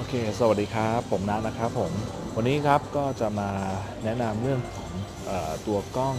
โอเค สวัสดีครับ ผมนัทนะครับผม วันนี้ครับก็จะมาแนะนำเรื่องของอตัวกล้อง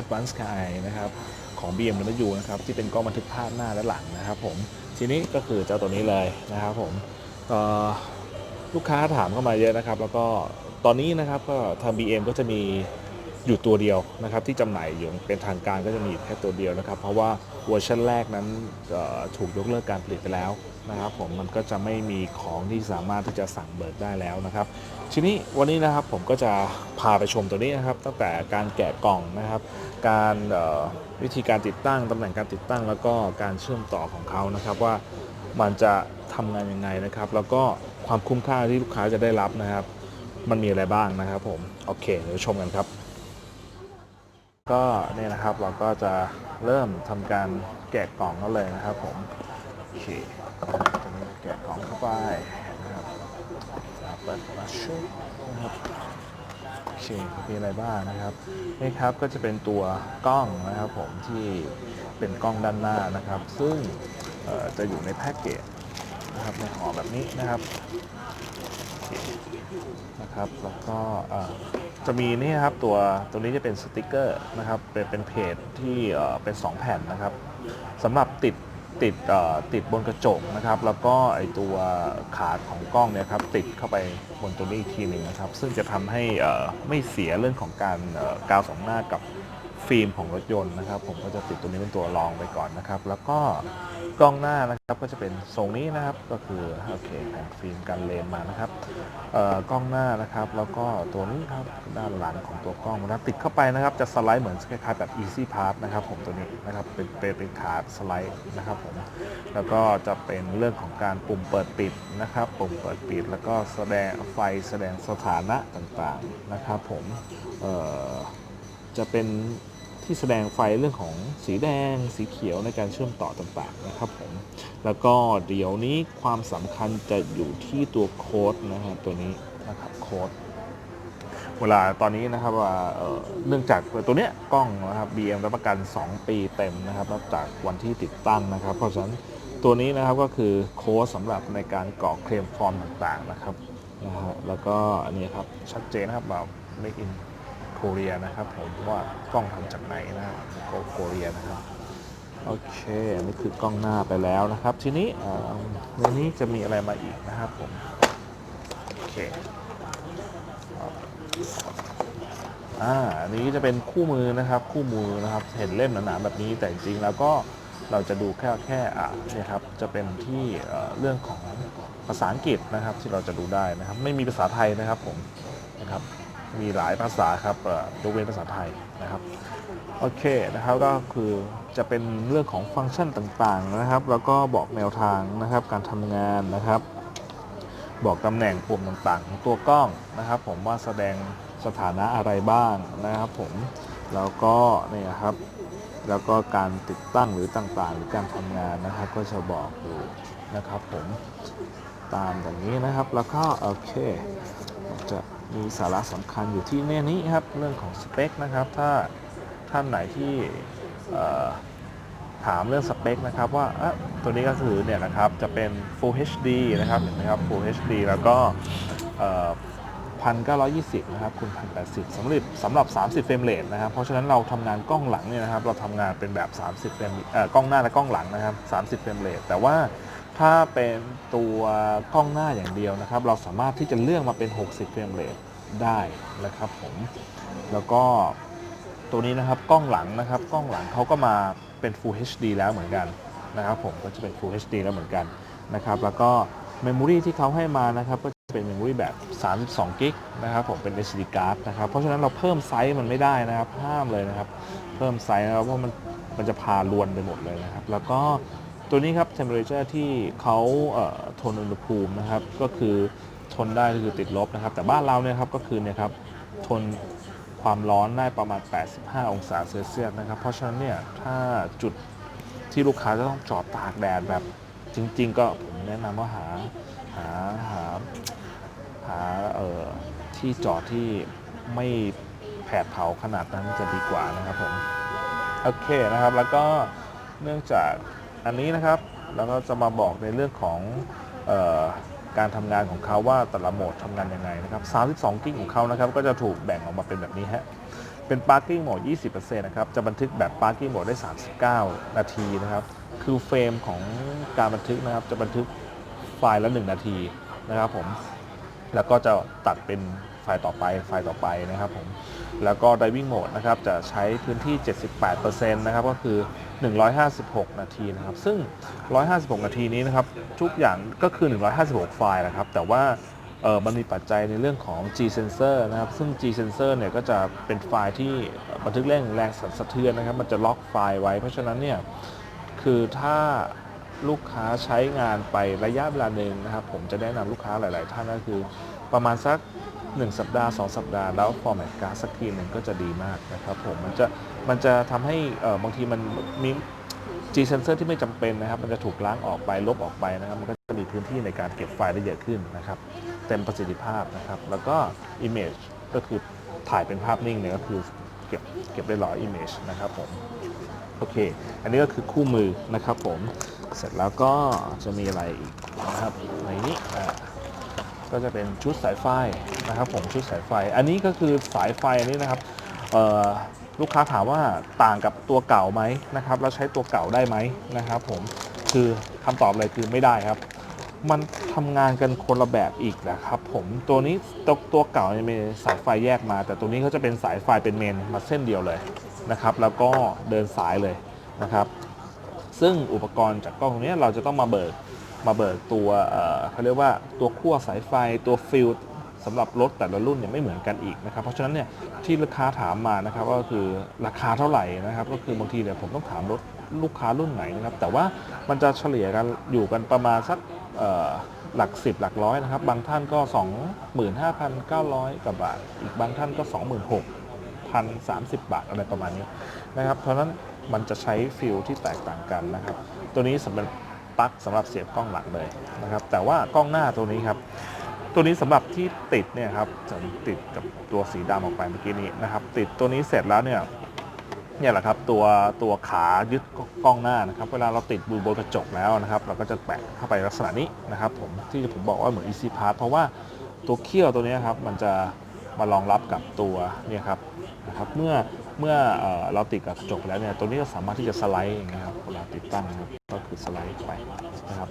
Advanced Sky นะครับของ BMW นะครับที่เป็นกล้องบันทึกภาพหน้าและหลังนะครับผม ทีนี้ก็คือเจ้าตัวนี้เลยนะครับผมลูกค้าถามเข้ามาเยอะนะครับ แล้วก็ตอนนี้นะครับก็ทาง BM ก็จะมีอยู่ตัวเดียวนะครับที่จำหน่ายอยู่เป็นทางการก็จะมีแค่ตัวเดียวนะครับ เพราะว่าเวอร์ชันแรกนั้นถูกยกเลิกการผลิตไปแล้ว นะครับผมมันก็จะไม่มีของที่สามารถที่จะสั่งเบิกได้แล้วนะครับ ทีนี้วันนี้นะครับผมก็จะพาไปชมตัวนี้นะครับ ตั้งแต่การแกะกล่องนะครับ การวิธีการติดตั้งตำแหน่งการติดตั้ง แล้วก็การเชื่อมต่อของเขานะครับว่ามันจะทำงานยังไงนะครับ แล้วก็ความคุ้มค่าที่ลูกค้าจะได้รับนะครับ มันมีอะไรบ้างนะครับผมโอเคเดี๋ยวชมกันครับ ก็เนี่ยนะครับเราก็จะเริ่มทำการแกะกล่องกันเลยนะครับผมโอเค ไปนะครับเปิดมาชุบนะครับโอเคมีอะไรบ้างนะครับนี่ครับก็จะเป็นตัวกล้องนะครับผมที่เป็นกล้องด้านหน้านะครับ ซึ่งจะอยู่ในแพ็กเกจนะครับในห่อแบบนี้นะครับนะครับแล้วก็จะมีนี่ครับตัวตัวนี้จะเป็นสติกเกอร์นะครับเป็นเป็นเพจที่เอ่อเป็น 2 แผ่นนะครับสำหรับติด ติดเอ่อติดบนกระจกนะครับ แล้วก็ไอตัวขาของกล้องเนี่ยครับติดเข้าไปบนตัวนี้อีกทีหนึ่งนะครับ ซึ่งจะทำให้อ่อไม่เสียเรื่องของการกาวสองหน้ากับฟิล์มของรถยนต์นะครับ ผมก็จะติดตัวนี้เป็นตัวรองไปก่อนนะครับ แล้วก็ กล้องหน้านะครับก็จะเป็นทรงนี้นะครับก็คือโอเคแผ่นฟิล์มกันเลนมานะครับเอ่อกล้องหน้านะครับ แล้วก็ตัวนี้ครับด้านหลังของตัวกล้องนะติดเข้าไปนะครับ จะสไลด์เหมือนคล้ายๆแบบ Easy Pass นะครับ ผมตัวนี้นะครับเป็นเป็นเป็นขาสไลด์นะครับผมแล้วก็จะเป็นเรื่องของการปุ่มเปิดปิดนะครับ ปุ่มเปิดปิด แล้วก็แสดงไฟแสดงสถานะต่างๆนะครับ ผมเอ่อจะเป็น ที่แสดงไฟเรื่องของสีแดง สีเขียวในการเชื่อมต่อต่างๆนะครับผมแล้วก็เดี๋ยวนี้ความสำคัญจะอยู่ที่ตัวโค้ดนะครับตัวนี้นะครับโค้ดเวลาตอนนี้นะครับว่าเนื่องจากตัวเนี้ยกล้องนะครับ BM รับประกัน 2 ปีเต็มนะครับนับจากวันที่ติดตั้งนะครับ เพราะฉะนั้นตัวนี้นะครับก็คือโค้ดสำหรับในการกรอกเคลมฟอร์มต่างๆนะครับนะฮะแล้วก็อันนี้ครับชัดเจนนะครับแบบ make in Korea น กาหลีนะครับผมว่ากล้องทำจากไหนนะครับโคเรียนะครับโอเคอันนี้คือกล้องหน้าไปแล้วนะครับ ทีนี้เอ่อในนี้จะมีอะไรมาอีกนะครับผมโอเคอ่าอันนี้จะเป็นคู่มือนะครับคู่มือนะครับเห็นเล่มหนาๆแบบนี้แต่จริงแล้วก็เราจะดูแค่แค่อ่าเนี่ครับจะเป็นที่เรื่องของภาษาอังกฤษนะครับที่เราจะดูได้นะครับ ไม่มีภาษาไทยนะครับผมนะครับ มีหลายภาษาครับยกเว้นภาษาไทยนะครับโอเคนะครับก็คือจะเป็นเรื่องของฟังก์ชันต่างๆนะครับ แล้วก็บอกแนวทางนะครับการทำงานนะครับ บอกตำแหน่งปุ่มต่างๆของตัวกล้องนะครับ ผมว่าแสดงสถานะอะไรบ้างนะครับผมแล้วก็เนี่ยครับแล้วก็การติดตั้งหรือต่างๆ หรือการทำงานนะครับ ก็จะบอกอยู่นะครับผมตามอย่างนี้นะครับแล้วก็โอเคจะ มีสาระสำคัญอยู่ที่เนี่ยนี้ครับเรื่องของสเปคนะครับถ้าท่านไหนที่ถามเรื่องสเปคนะครับว่าตัวนี้ก็คือเนี่ยนะครับจะเป็น Full HD นะครับเห็นไหมครับ Full HD แล้วก็พันเก้าร้อยยี่สิบนะครับคูณพันแปดสิบสำหรับสำหรับ 30 เฟรมเรทนะครับ เพราะฉะนั้นเราทำงานกล้องหลังเนี่ยนะครับ เราทำงานเป็นแบบ 30 เฟรมเอ่อกล้องหน้าและกล้องหลังนะครับ 30 เฟรมเรทแต่ว่า ถ้าเป็นตัวกล้องหน้าอย่างเดียวนะครับ เราสามารถที่จะเลือกมาเป็น 60 เฟรมเรทได้นะครับผม แล้วก็ตัวนี้นะครับกล้องหลังนะครับกล้องหลังเขาก็มาเป็น Full HD แล้วเหมือนกันนะครับผมก็จะเป็น Full HD แล้วเหมือนกันนะครับแล้วก็เมมโมรีที่เขาให้มานะครับก็จะเป็นเมมโมรีแบบ 32 กิกนะครับผมเป็น SD card นะครับเพราะฉะนั้นเราเพิ่มไซส์มันไม่ได้นะครับห้ามเลยนะครับ เพิ่มไซส์นะครับเพราะมันมันจะพาลวนไปหมดเลยนะครับ แล้วก็ ตัวนี้ครับ temperature ที่เขาเทนอุณหภูมินะครับ ก็คือทนได้ก็คือติดลบนะครับ แต่บ้านเราเนี่ยครับก็คือเนี่ยครับทนความร้อนได้ประมาณ 85 องศาเซลเซียสนะครับ เพราะฉะนั้นเนี่ยถ้าจุดที่ลูกค้าจะต้องจอดตากแดดแบบจริง ๆ ก็ผมแนะนำว่าหาหาหาหาเอ่อที่จอดที่ไม่แผดเผาขนาดนั้นจะดีกว่านะครับผม โอเคนะครับแล้วก็เนื่องจาก อันนี้นะครับเราก็จะมาบอกในเรื่องของออการทำงานของเขาว่าแต่ละโหมดทำงานยังไงนะครับ 32 กิกของเขานะครับก็จะถูกแบ่งออกมาเป็นแบบนี้ฮะเป็น Parking Mode 20%นะครับจะบันทึกแบบ Parking Mode ได้ 39 นาทีนะครับ คือเฟรมของการบันทึกนะครับจะบันทึกไฟล์ละ 1 นาทีนะครับผมแล้วก็จะตัดเป็น ลต่อไปไฟล์ต่อไปนะครับผมแล้วก็ Diving Mode นะครับจะใช้พื้นที่ 78%นะครับก็คือ 156 นาทีนะครับซึ่ง 156 นาทีนี้นะครับทุกอย่างก็คือ 156 ไฟล์นะครับแต่ว่าเออมันมีปัจจัยในเรื่องของ G sensor นะครับ ซึ่ง G sensor เนี่ยก็จะเป็นไฟล์ที่บันทึกแรงแรงสั่นสะเทือนนะครับ มันจะล็อกไฟล์ไว้ เพราะฉะนั้นเนี่ย คือถ้าลูกค้าใช้งานไประยะเวลาหนึ่งนะครับ ผมจะแนะนำลูกค้าหลาย ๆ ท่านก็คือ ประมาณสัก 1 สัปดาห์ 2 สัปดาห์แล้วฟอร์แมตการ์ดสักทีหนึ่งก็จะดีมากนะครับผมมันจะมันจะทำให้บางทีมันมี G sensor ที่ไม่จำเป็นนะครับ มันจะถูกล้างออกไปลบออกไปนะครับ มันก็จะมีพื้นที่ในการเก็บไฟล์ได้เยอะขึ้นนะครับ เต็มประสิทธิภาพนะครับ แล้วก็ image ก็คือถ่ายเป็นภาพนิ่งเนี่ยก็คือเก็บเก็บได้ร้อย image นะครับผมโอเค อันนี้ก็คือคู่มือนะครับผม เสร็จแล้วก็จะมีอะไรอีกนะครับในนี้ ก็จะเป็นชุดสายไฟนะครับผมชุดสายไฟ อันนี้ก็คือสายไฟนนี้นะครับลูกค้าถามว่าต่างกับตัวเก่าไหมนะครับแล้วใช้ตัวเก่าได้ไหมนะครับผมคือคำตอบเลยคือไม่ได้ครับ มันทำงานกันคนละแบบอีกนะครับผมตัวนี้ตัวตัวเก่าเนี่ยมีสายไฟแยกมา แต่ตัวนี้เขาจะเป็นสายไฟเป็นเมนมาเส้นเดียวเลยนะครับ แล้วก็เดินสายเลยนะครับ ซึ่งอุปกรณ์จากกล้องตรงนี้เราจะต้องมาเบิก มาเบิกตัวเขาเรียกว่าตัวขั้วสายไฟตัวฟิลสำหรับรถแต่ละรุ่นเนี่ยไม่เหมือนกันอีกนะครับ เพราะฉะนั้นเนี่ยที่ลูกค้าถามมานะครับก็คือราคาเท่าไหร่นะครับ ก็คือบางทีเนี่ยผมต้องถามรถลูกค้ารุ่นไหนนะครับ แต่ว่ามันจะเฉลี่ยกันอยู่กันประมาณสักหลักสิบหลักร้อยนะครับ บางท่านก็ 25,900กว่าบาท อีกบางท่านก็ 26,000พันสามสิบบาทอะไรประมาณนี้นะครับ เพราะฉะนั้นมันจะใช้ฟิลที่แตกต่างกันนะครับ ตัวนี้สำหรับ ปลั๊กสำหรับเสียบกล้องหลังเลยนะครับ แต่ว่ากล้องหน้าตัวนี้ครับ ตัวนี้สำหรับที่ติดเนี่ยครับจะติดกับตัวสีดำออกไปเมื่อกี้นี้นะครับ ติดตัวนี้เสร็จแล้วเนี่ยเนี่ยแหละครับตัวตัวขายึดกล้องหน้านะครับ เวลาเราติดบูนกระจกแล้วนะครับ เราก็จะแปะเข้าไปลักษณะนี้นะครับผมที่ผมบอกว่าเหมือน Easy Pass เพราะว่าตัวเขี้ยวตัวนี้ครับมันจะมารองรับกับตัวเนี่ยครับนะครับ เมื่อ เมื่อเราติดกับกระจกแล้วเนี่ยตัวนี้ก็สามารถที่จะสไลด์อย่างเงี้ยครับเวลาติดตั้งนะครับก็คือสไลด์ไปนะครับ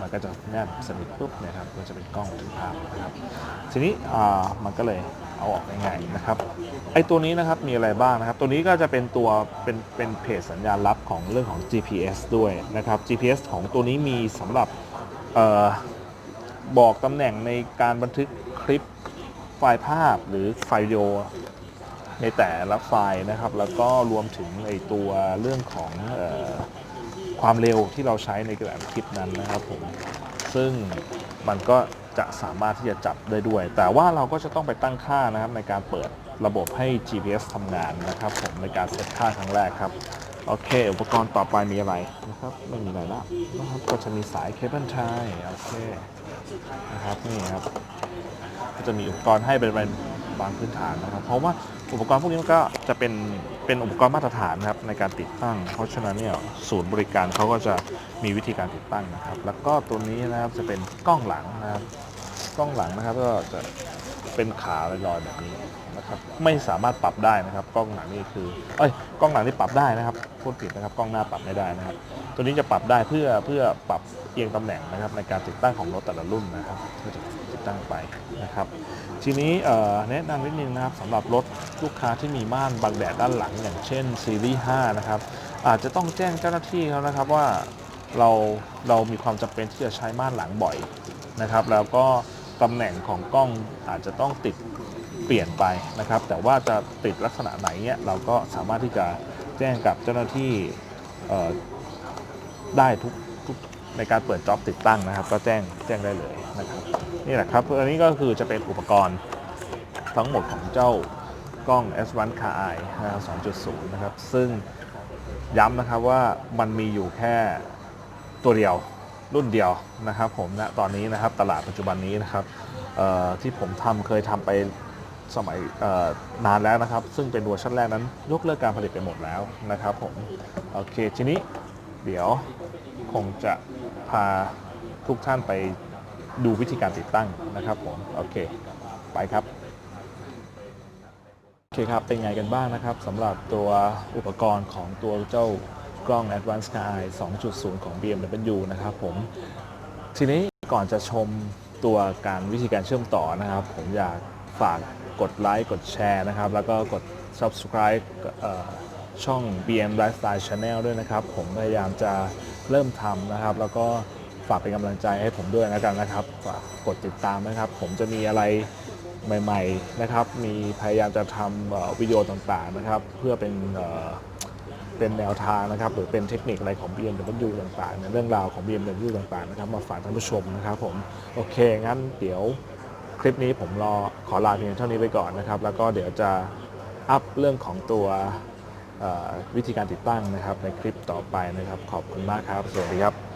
มันก็จะแนบสนิทปุ๊บนะครับก็จะเป็นกล้องบันทึกภาพนะครับ ทีนี้มันก็เลยเอาออกง่ายๆนะครับไอตัวนี้นะครับมีอะไรบ้างนะครับ ตัวนี้ก็จะเป็นตัวเป็นเป็นเพจสัญญาณลับของเรื่องของ GPS ด้วยนะครับ GPS ของตัวนี้มีสำหรับบอกตำแหน่งในการบันทึกคลิปไฟล์ภาพหรือไฟล์วิดีโอ ในแต่ละไฟล์นะครับ แล้วก็รวมถึงไอตัวเรื่องของออความเร็วที่เราใช้ในการคลิปนั้นนะครับผมซึ่งมันก็จะสามารถที่จะจับได้ด้วย แต่ว่าเราก็จะต้องไปตั้งค่านะครับในการเปิดระบบให้ GPS ทำงานนะครับ ผมในการเซตค่าครั้งแรกครับโอเค อุปกรณ์ต่อไปมีอะไรนะครับไม่มีอะไรแล้วนะครับก็จะมีสายเคเบิลไทยโอเคนะครับนี่ครับ ก็จะมีอุปกรณ์ให้เป็นบางพื้นฐานนะครับ เพราะว่า อุปกรณ์พวกนี้มันก็จะเป็นเป็นอุปกรณ์มาตรฐานนะครับในการติดตั้ง เพราะฉะนั้นเนี่ยศูนย์บริการเขาก็จะมีวิธีการติดตั้งนะครับ แล้วก็ตัวนี้นะครับจะเป็นกล้องหลังนะครับกล้องหลังนะครับก็จะเป็นขาลอยๆแบบนี้นะครับไม่สามารถปรับได้นะครับ กล้องหลังนี่คือเอ้ยกล้องหลังนี่ปรับได้นะครับพูดผิดนะครับกล้องหน้าปรับไม่ได้นะครับ ตัวนี้จะปรับได้เพื่อเพื่อปรับเอียงตำแหน่งนะครับ ในการติดตั้งของรถแต่ละรุ่นนะครับ ตั้งไปนะครับ ทีนี้แนะนำนิดนึงนะครับสำหรับรถลูกค้าที่มีม่านบังแดดด้านหลังอย่างเช่นซีรีส์5นะครับอาจจะต้องแจ้งเจ้าหน้าที่เขานะครับว่าเราเรามีความจำเป็นที่จะใช้ม่านหลังบ่อยนะครับ แล้วก็ตำแหน่งของกล้องอาจจะต้องติดเปลี่ยนไปนะครับ แต่ว่าจะติดลักษณะไหนเนี่ยเราก็สามารถที่จะแจ้งกับเจ้าหน้าที่ได้ทุกในการเปิดจ็อบติดตั้งนะครับ ก็แจ้งแจ้งได้เลยนะครับ นี่แหละครับอันนี้ก็คือจะเป็นอุปกรณ์ทั้งหมดของเจ้ากล้อง S1 Car Eye นะครับ2.0 นะครับ ซึ่งย้ำนะครับว่ามันมีอยู่แค่ตัวเดียวรุ่นเดียวนะครับ ผมณตอนนี้นะครับตลาดปัจจุบันนี้นะครับที่ผมทำเคยทำไปสมัยนานแล้วนะครับ ซึ่งเป็นเวอร์ชันแรกนั้นยกเลิกการผลิตไปหมดแล้วนะครับผมโอเคทีนี้เดี๋ยวคงจะพาทุกท่านไป ดูวิธีการติดตั้งนะครับผมโอเค ไปครับโอเคครับเป็นไงกันบ้างนะครับสำหรับตัวอุปกรณ์ของตัวเจ้ากล้อง Advanced Sky 2.0 ของ BMW นะครับผมทีนี้ก่อนจะชมตัวการวิธีการเชื่อมต่อนะครับ ผมอยากฝากกดไลค์กดแชร์นะครับ แล้วก็กด subscribe ช่อง BM Lifestyle Channel ด้วยนะครับ ผมพยายามจะเริ่มทำนะครับ แล้วก็ ฝากเป็นกำลังใจให้ผมด้วยนะกันนะครับฝากกดติดตามนะครับ ผมจะมีอะไรใหม่ๆนะครับ มีพยายามจะทำวิดีโอต่างๆนะครับ เพื่อเป็นเป็นแนวทางนะครับ หรือเป็นเทคนิคอะไรของ BMW ต่างๆในเรื่องราวของ BMW ต่างๆนะครับ มาฝากท่านผู้ชมนะครับผมโอเค งั้นเดี๋ยวคลิปนี้ผมรอขอลาเพียงเท่านี้ไปก่อนนะครับ แล้วก็เดี๋ยวจะอัพเรื่องของตัววิธีการติดตั้งนะครับในคลิปต่อไปนะครับ ขอบคุณมากครับ สวัสดีครับ